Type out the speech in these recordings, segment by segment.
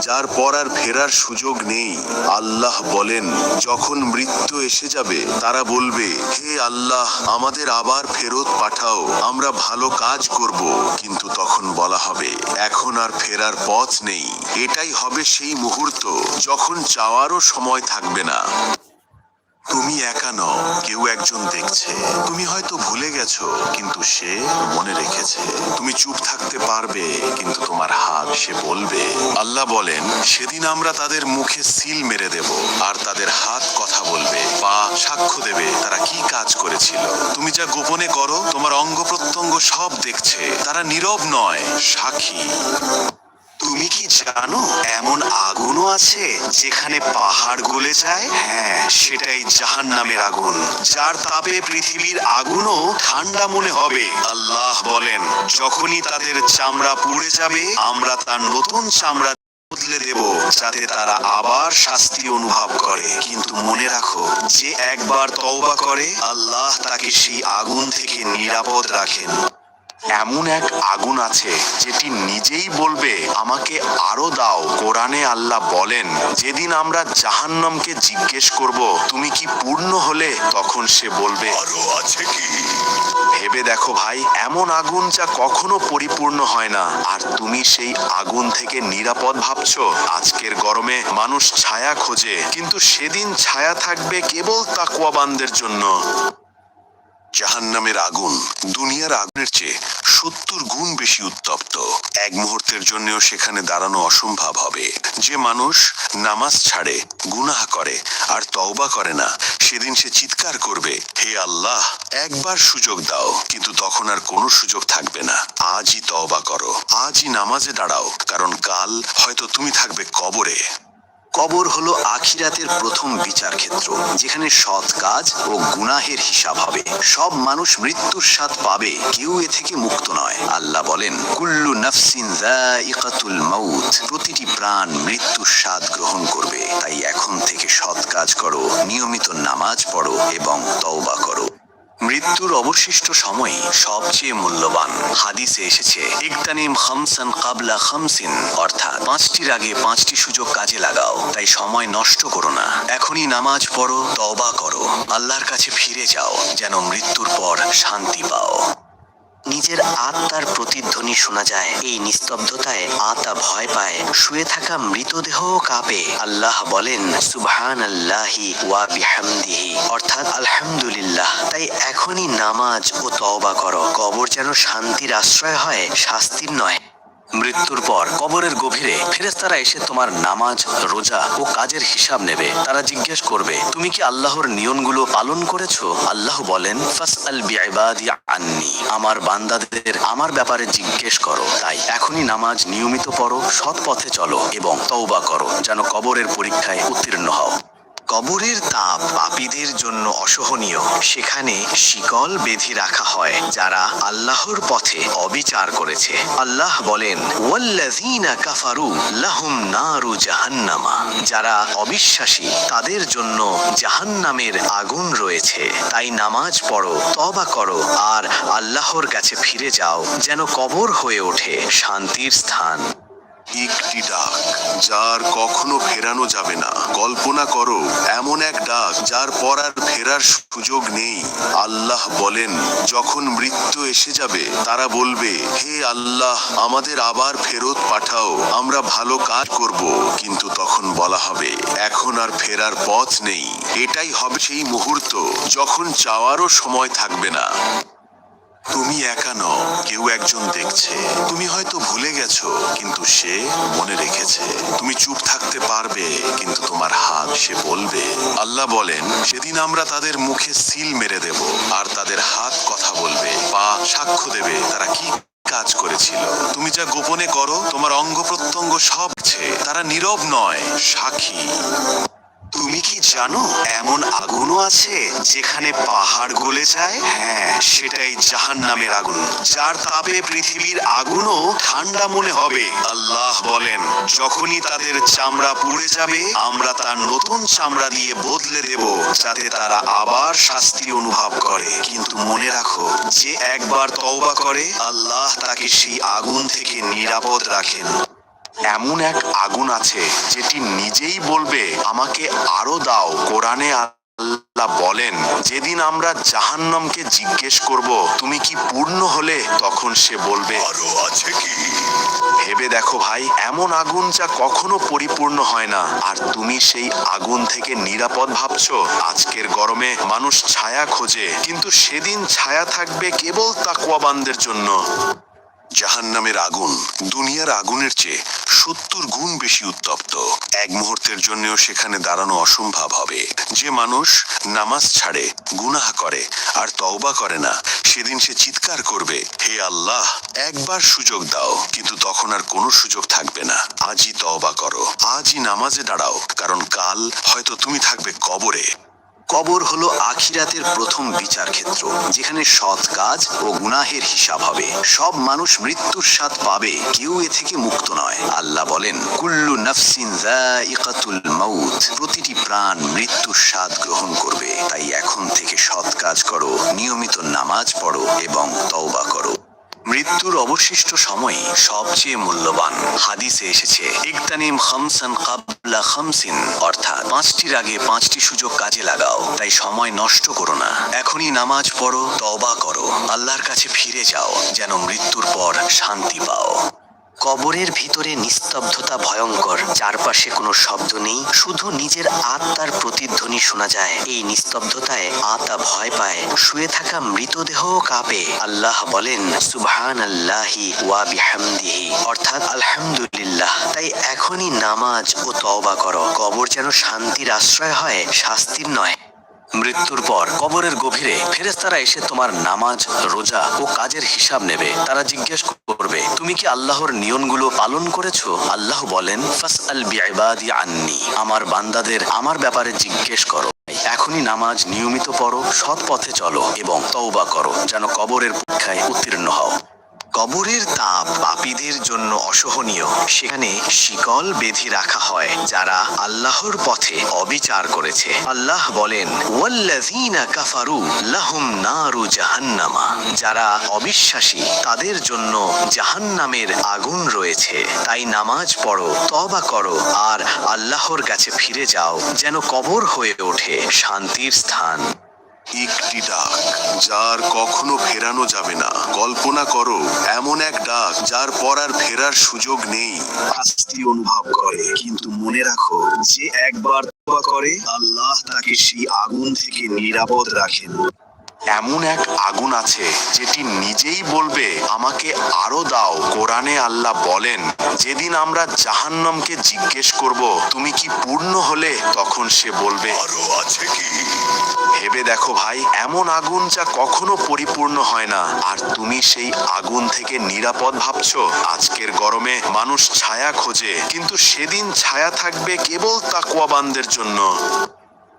যার পর আর ফেরার সুযোগ নেই। আল্লাহ বলেন, যখন মৃত্যু এসে যাবে, তারা বলবে, হে আল্লাহ, আমাদের আবার ফেরত পাঠাও, আমরা ভালো কাজ করব। কিন্তু তখন বলা হবে, এখন আর ফেরার পথ নেই। এটাই হবে সেই মুহূর্ত, যখন চাওয়ারও সময় থাকবে না। তুমি একা নও, কেউ একজন দেখছে। তুমি হয়তো ভুলে গেছো, কিন্তু সে মনে রেখেছে। তুমি চুপ থাকতে পারবে, কিন্তু তোমার হাত সে বলবে। আল্লাহ বলেন, সেদিন আমরা তাদের মুখে সিল মেরে দেব, আর তাদের হাত কথা বলবে পা সাক্ষ্য দেবে তারা কি কাজ করেছিল। তুমি যা গোপনে করো, তোমার অঙ্গ প্রত্যঙ্গ সব দেখছে। তারা নীরব নয়, সাক্ষী। তুমি কি জানো, এমন আগুনও আছে যেখানে পাহাড় গলে যায়? হ্যাঁ সেটাই জাহান নামের আগুন, যার তাপে পৃথিবীর আগুনও ঠান্ডা মনে হবে। আল্লাহ বলেন, যখনই তাদের চামড়া পুড়ে যাবে, আমরা তার নতুন চামড়া বদলে দেব, যাতে তারা আবার শাস্তি অনুভব করে। কিন্তু মনে রাখো, যে একবার তওবা করে, আল্লাহ তাকে সেই আগুন থেকে নিরাপদ রাখেন। এমন এক আগুন আছে যেটি নিজেই বলবে আমাকে আরও দাও। কোরআনে আল্লাহ বলেন যেদিন আমরা জাহান্নামকে জিজ্ঞেস করব তুমি কি পূর্ণ হলে? তখন সে বলবে আরও আছে কি? ভেবে দেখো ভাই এমন আগুন যা কখনো পরিপূর্ণ হয় না। আর তুমি সেই আগুন থেকে নিরাপদ ভাবছ? আজকের গরমে মানুষ ছায়া খোঁজে কিন্তু সেদিন ছায়া থাকবে কেবল তাকুয়াবানদের জন্য। জাহান্নামের আগুন দুনিয়ার আগুনের চেয়ে সত্তর গুণ বেশি উত্তপ্ত। এক মুহূর্তের জন্যও সেখানে দাঁড়ানো অসম্ভব হবে। যে মানুষ নামাজ ছাড়ে, গুনাহ করে আর তওবা করে না, সেদিন সে চিৎকার করবে, হে আল্লাহ, একবার সুযোগ দাও। কিন্তু তখন আর কোনো সুযোগ থাকবে না। আজই তওবা করো, আজই নামাজে দাঁড়াও, কারণ কাল হয়তো তুমি থাকবে কবরে। কবর হলো আখিরাতের প্রথম বিচার ক্ষেত্র যেখানে সৎ কাজ ও গুনাহের হিসাব হবে। সব মানুষ মৃত্যুর স্বাদ পাবে, কেউ এ থেকে মুক্ত নয়। আল্লাহ বলেন, কুল্লু নাফসিন যায়িকাতুল মাউত। প্রতিটি প্রাণ মৃত্যুর স্বাদ গ্রহণ করবে। তাই এখন থেকে সৎ কাজ করো, নিয়মিত নামাজ পড়ো এবং তওবা করো। মৃত্যুর অবশিষ্ট সময় সবচেয়ে মূল্যবান হাদিসে এসেছে, ইকতানিম খামসান কাবলা খামসিন অর্থাৎ পাঁচটির আগে পাঁচটি সুযোগ কাজে লাগাও, তাই সময় নষ্ট করো না। এখনই নামাজ পড়ো তবা করো। আল্লাহর কাছে ফিরে যাও, যেন মৃত্যুর পর শান্তি পাও। নিজের আত্মার প্রতিধ্বনি শোনা যায়। এই নিস্তব্ধতায় আত্মা ভয় পায়। শুয়ে থাকা মৃতদেহ কাঁপে। আল্লাহ বলেন সুবহান আল্লাহি ওয়া বিহামদিহি। অর্থাৎ, আলহামদুলিল্লাহ। তাই এখনই নামাজ ও তওবা করো। কবর যেন শান্তির আশ্রয় হয়, শাস্তির নয়। মৃত্যুর পর কবরের গভীরে ফেরেস্তারা এসে তোমার নামাজ, রোজা ও কাজের হিসাব নেবে। তারা জিজ্ঞেস করবে, তুমি কি আল্লাহর নিয়মগুলো পালন করেছ? আল্লাহ বলেন, ফাসআল আমার বান্দাদের আমার ব্যাপারে জিজ্ঞেস করো। তাই এখনই নামাজ নিয়মিত পড়ো, সৎ পথে চলো এবং তওবা করো, যেন কবরের পরীক্ষায় উত্তীর্ণ হও। কবরের তাপ পাপীদের জন্য অসহনীয়। সেখানে শিকল বেঁধে রাখা হয়, যারা আল্লাহর পথে অবিচার করেছে। আল্লাহ বলেন, ওয়াল্লাযীনা কাফারু লাহুম নারু জাহান্নামা। যারা অবিশ্বাসী, তাদের জন্য জাহান্নামের আগুন রয়েছে। তাই নামাজ পড়ো তবা করো, আর আল্লাহর কাছে ফিরে যাও, যেন কবর হয়ে ওঠে শান্তির স্থান। একটি ডাক, যার কখনো ফেরানো যাবে না। কল্পনা করো, এমন এক ডাক, যার পর আর ফেরার সুযোগ নেই। আল্লাহ বলেন, যখন মৃত্যু এসে যাবে, তারা বলবে, হে আল্লাহ, আমাদের আবার ফেরত পাঠাও, আমরা ভালো কাজ করব। কিন্তু তখন বলা হবে, এখন আর ফেরার পথ নেই। এটাই হবে সেই মুহূর্ত, যখন চাওয়ারও সময় থাকবে না। তুমি একা নও, কেউ একজন দেখছে। তুমি হয়তো ভুলে গেছো, কিন্তু সে মনে রেখেছে। তুমি চুপ থাকতে পারবে, কিন্তু তোমার হাত সে বলবে। আল্লাহ বলেন, সেদিন আমরা তাদের মুখে সিল মেরে দেব, আর তাদের হাত কথা বলবে, পা সাক্ষ্য দেবে, তারা কি কাজ করেছিল? তুমি যা গোপনে করো, তোমার অঙ্গ প্রত্যঙ্গ সব তারা নীরব নয়, সাক্ষী। তুমি কি জানো, এমন আগুনও আছে যেখানে পাহাড় গলে যায়? হ্যাঁ সেটাই জাহান নামের আগুন, যার তাপে পৃথিবীর আগুনও ঠান্ডা মনে হবে। আল্লাহ বলেন, যখনই তাদের চামড়া পুড়ে যাবে, আমরা তার নতুন চামড়া দিয়ে বদলে দেব, যাতে তারা আবার শাস্তি অনুভব করে। কিন্তু মনে রাখো, যে একবার তওবা করে, আল্লাহ তাকে সেই আগুন থেকে নিরাপদ রাখেন। এমন এক আগুন আছে যেটি নিজেই বলবে আমাকে আরও দাও। কোরআনে আল্লাহ বলেন যেদিন আমরা জাহান্নামকে জিজ্ঞেস করব তুমি কি পূর্ণ হলে? তখন সে বলবে আরও আছে কি? ভেবে দেখো ভাই এমন আগুন যা কখনো পরিপূর্ণ হয় না। আর তুমি সেই আগুন থেকে নিরাপদ ভাবছ? আজকের গরমে মানুষ ছায়া খোঁজে কিন্তু সেদিন ছায়া থাকবে কেবল তাকুয়াবানদের জন্য। জাহান্নামের আগুন দুনিয়ার আগুনের চেয়ে সত্তর গুণ বেশি উত্তপ্ত। এক মুহূর্তের জন্যও সেখানে দাঁড়ানো অসম্ভব হবে। যে মানুষ নামাজ ছাড়ে, গুনাহ করে আর তওবা করে না, সেদিন সে চিৎকার করবে, হে আল্লাহ, একবার সুযোগ দাও। কিন্তু তখন আর কোনো সুযোগ থাকবে না। আজই তওবা করো, আজই নামাজে দাঁড়াও, কারণ কাল হয়তো তুমি থাকবে কবরে। কবর হলো আখিরাতের প্রথম বিচার ক্ষেত্র যেখানে সৎ কাজ ও গুনাহের হিসাব হবে। সব মানুষ মৃত্যুর স্বাদ পাবে, কেউ এ থেকে মুক্ত নয়। আল্লাহ বলেন, কুল্লু নাফসিন প্রতিটি প্রাণ মৃত্যুর স্বাদ গ্রহণ করবে। তাই এখন থেকে সৎ কাজ করো, নিয়মিত নামাজ পড়ো এবং তওবা করো। মৃত্যুর অবশিষ্ট সময় সবচেয়ে মূল্যবান হাদিসে এসেছে, ইকতানিম খামসান কাবলা খামসিন অর্থাৎ পাঁচটির আগে পাঁচটি সুযোগ কাজে লাগাও, তাই সময় নষ্ট করো না। এখনই নামাজ পড়ো তবা করো। আল্লাহর কাছে ফিরে যাও, যেন মৃত্যুর পর শান্তি পাও। কবরের ভিতরে নিস্তব্ধতা ভয়ঙ্কর। চারপাশে কোনো শব্দ নেই, শুধু নিজের আত্মার প্রতিধ্বনি শোনা যায়। এই নিস্তব্ধতায় আত্মা ভয় পায়। শুয়ে থাকা মৃতদেহ কাঁপে। আল্লাহ বলেন সুবহান আল্লাহি ওয়া বিহামদিহি। অর্থাৎ, আলহামদুলিল্লাহ। তাই এখনই নামাজ ও তওবা করো। কবর যেন শান্তির আশ্রয় হয়, শাস্তির নয়। মৃত্যুর পর কবরের গভীরে ফেরেস্তারা এসে তোমার নামাজ, রোজা ও কাজের হিসাব নেবে। তারা জিজ্ঞেস করবে, তুমি কি আল্লাহর নিয়মগুলো পালন করেছ? আল্লাহ বলেন ফাস আল বিআবাদি আন্নি, আমার বান্দাদের আমার ব্যাপারে জিজ্ঞেস করো। এখনই নামাজ নিয়মিত পড়ো, সৎ পথে চলো এবং তওবা করো, যেন কবরের পরীক্ষায় উত্তীর্ণ হও। কবরের তাপ পাপীদের জন্য অসহনীয়। সেখানে শিকল বেঁধে রাখা হয়, যারা আল্লাহর পথে অবিচার করেছে। আল্লাহ বলেন কাফারু লাহুম নারু জাহান্নামা। যারা অবিশ্বাসী, তাদের জন্য জাহান্নামের আগুন রয়েছে। তাই নামাজ পড়ো তবা করো, আর আল্লাহর কাছে ফিরে যাও, যেন কবর হয়ে ওঠে শান্তির স্থান। একটি ডাক, যার কখনো ফেরানো যাবে না। কল্পনা করো, এমন এক ডাক যার পর আর ফেরার সুযোগ নেই। শাস্তি অনুভব করে, কিন্তু মনে রাখো, যে একবার করে, আল্লাহ তাকে সেই আগুন থেকে নিরাপদ রাখেন। এমন এক আগুন আছে, যেটি নিজেই বলবে, আমাকে আরও দাও। কোরআনে আল্লাহ বলেন, যেদিন আমরা জাহান্নামকে জিজ্ঞেস করব, তুমি কি পূর্ণ হলে? তখন সে বলবে, আরও আছে কি? ভেবে দেখো ভাই, এমন আগুন যা কখনো পরিপূর্ণ হয় না। আর তুমি সেই আগুন থেকে নিরাপদ ভাবছ? আজকের গরমে মানুষ ছায়া খোঁজে, কিন্তু সেদিন ছায়া থাকবে কেবল তাকুয়াবানদের জন্য।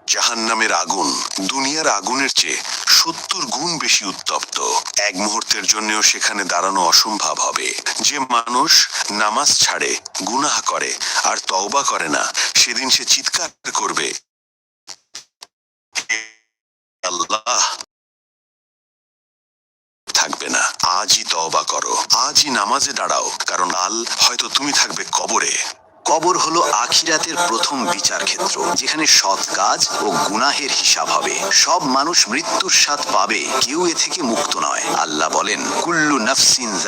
জাহান্নামের আগুন, দুনিয়ার আগুনের চেয়ে সত্তর গুণ বেশি উত্তপ্ত। এক মুহূর্তের জন্যও সেখানে দাঁড়ানো অসম্ভব হবে। যে মানুষ নামাজ ছাড়ে, গুনাহ করে, আর তওবা করে না, সেদিন সে চিৎকার করবে। আল্লাহ থাকবে না। আজই তওবা করো। আজই নামাজে দাঁড়াও। কারণ আল হয়তো তুমি থাকবে কবরে। কবর হলো আখিরাতের প্রথম বিচার ক্ষেত্র যেখানে সৎ কাজ ও গুনাহের হিসাব হবে। সব মানুষ মৃত্যুর স্বাদ পাবে, কেউ এ থেকে মুক্ত নয়। আল্লাহ বলেন, কুল্লু নাফসিন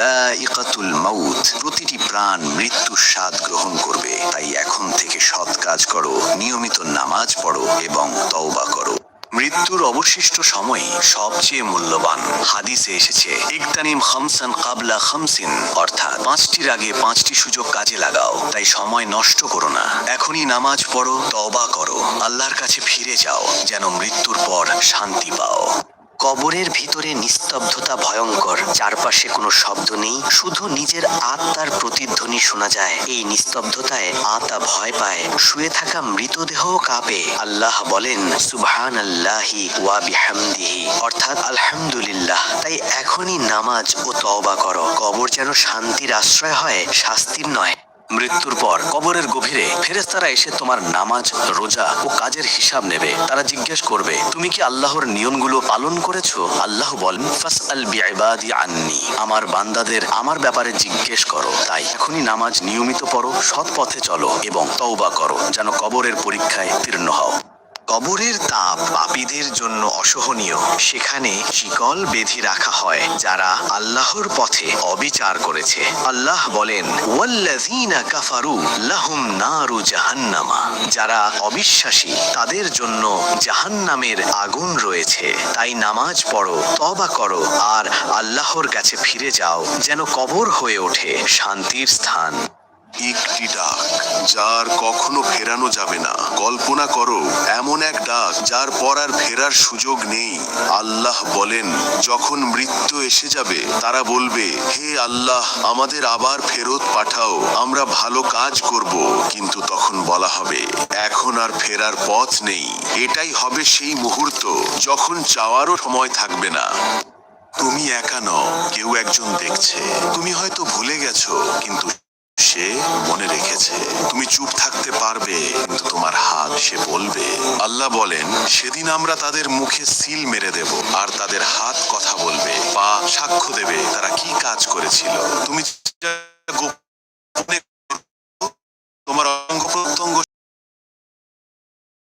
প্রতিটি প্রাণ মৃত্যুর স্বাদ গ্রহণ করবে। তাই এখন থেকে সৎ কাজ করো, নিয়মিত নামাজ পড়ো এবং তওবা করো। মৃত্যুর অবশিষ্ট সময় সবচেয়ে মূল্যবান হাদিসে এসেছে, ইকতানিম খামসান কাবলা খামসিন অর্থাৎ পাঁচটির আগে পাঁচটি সুযোগ কাজে লাগাও, তাই সময় নষ্ট করো না। এখনই নামাজ পড়ো তবা করো। আল্লাহর কাছে ফিরে যাও, যেন মৃত্যুর পর শান্তি পাও। কবরের ভিতরে নিস্তব্ধতা ভয়ঙ্কর। চারপাশে কোনো শব্দ নেই, শুধু নিজের আত্মার প্রতিধ্বনি শোনা যায়। এই নিস্তব্ধতায় আত্মা ভয় পায়। শুয়ে থাকা মৃতদেহ কাঁপে। আল্লাহ বলেন সুবহান আল্লাহি ওয়া বিহামদিহি। অর্থাৎ, আলহামদুলিল্লাহ। তাই এখনই নামাজ ও তওবা করো। কবর যেন শান্তির আশ্রয় হয়, শাস্তির নয়। মৃত্যুর পর কবরের গভীরে ফেরেস্তারা এসে তোমার নামাজ, রোজা ও কাজের হিসাব নেবে। তারা জিজ্ঞেস করবে, তুমি কি আল্লাহর নিয়মগুলো পালন করেছ? আল্লাহ বলেন, ফাসআল বিআবাদি আননি। আমার বান্দাদের আমার ব্যাপারে জিজ্ঞেস করো। তাই এখনই নামাজ নিয়মিত পড়ো, সৎ পথে চলো এবং তওবা করো, যেন কবরের পরীক্ষায় তীর্ণ হও। কবরের তাপ পাপীদের জন্য অসহনীয়। সেখানে শিকল বেঁধে রাখা হয়, যারা আল্লাহর পথে অবিচার করেছে। আল্লাহ বলেন, ওয়াল্লাযীনা কাফারু লাহুম নারু জাহান্নামা। যারা অবিশ্বাসী, তাদের জন্য জাহান্নামের আগুন রয়েছে। তাই নামাজ পড়ো তবা করো, আর আল্লাহর কাছে ফিরে যাও, যেন কবর হয়ে ওঠে শান্তির স্থান। একটি ডাক, যার কখনো ফেরানো যাবে না। কল্পনা করো, এমন এক ডাক যার পর আর ফেরার সুযোগ নেই। আল্লাহ বলেন, যখন মৃত্যু এসে যাবে, তারা বলবে, হে আল্লাহ, আমাদের আবার ফেরত পাঠাও, আমরা ভালো কাজ করব। কিন্তু তখন বলা হবে, এখন আর ফেরার পথ নেই। এটাই হবে সেই মুহূর্ত, যখন চাওয়ারও সময় থাকবে না। তুমি একা নও, কেউ একজন দেখছে। তুমি হয়তো ভুলে গেছো, কিন্তু সে মনে রেখেছে, তুমি চুপ থাকতে পারবে, কিন্তু তোমার হাত সে বলবে। আল্লাহ বলেন, সেদিন আমরা তাদের মুখে সিল মেরে দেব, আর তাদের হাত কথা বলবে, পা সাক্ষ্য দেবে, তারা কি কাজ করেছিল? তুমি তোমার অঙ্গ প্রত্যঙ্গ